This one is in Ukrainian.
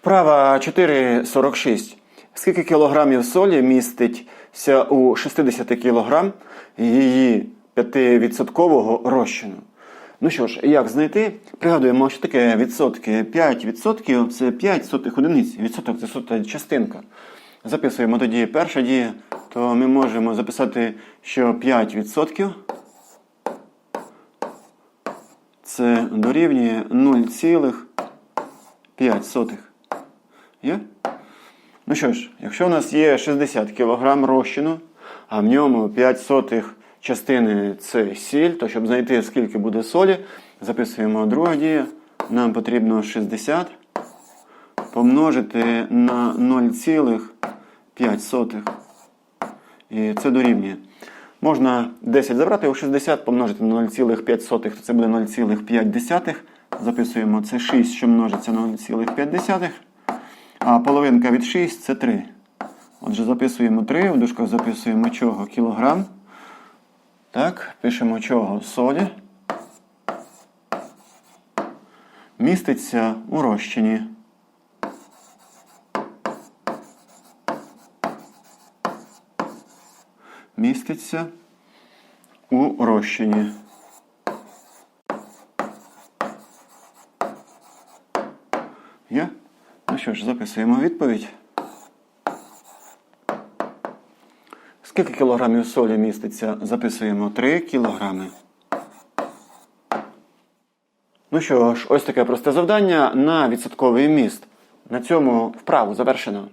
Вправа 4,46. Скільки кілограмів солі міститься у 60 кілограм її 5% розчину? Ну що ж, як знайти? Пригадуємо, що таке відсотки. 5% це 5 сотих одиниць. Відсоток це сота частинка. Записуємо тоді перша дія, то ми можемо записати, що 5% це дорівнює 0,5. Є? Ну що ж, якщо у нас є 60 кг розчину, а в ньому 5 сотих частини це сіль, то щоб знайти, скільки буде солі, записуємо друга дія. Нам потрібно 60 помножити на 0,5. І це дорівнює. Можна 10 забрати у 60, помножити на 0,5, то це буде 0,5. Записуємо це 6, що множиться на 0,5. А половинка від 6 це 3. Отже, записуємо 3, в дужках записуємо чого? Кілограм. Так, пишемо чого? Солі. Міститься у розчині. Міститься у розчині. Є? Ну що ж, записуємо відповідь. Скільки кілограмів солі міститься? Записуємо 3 кілограми. Ну що ж, ось таке просте завдання на відсотковий міст. На цьому вправу завершено.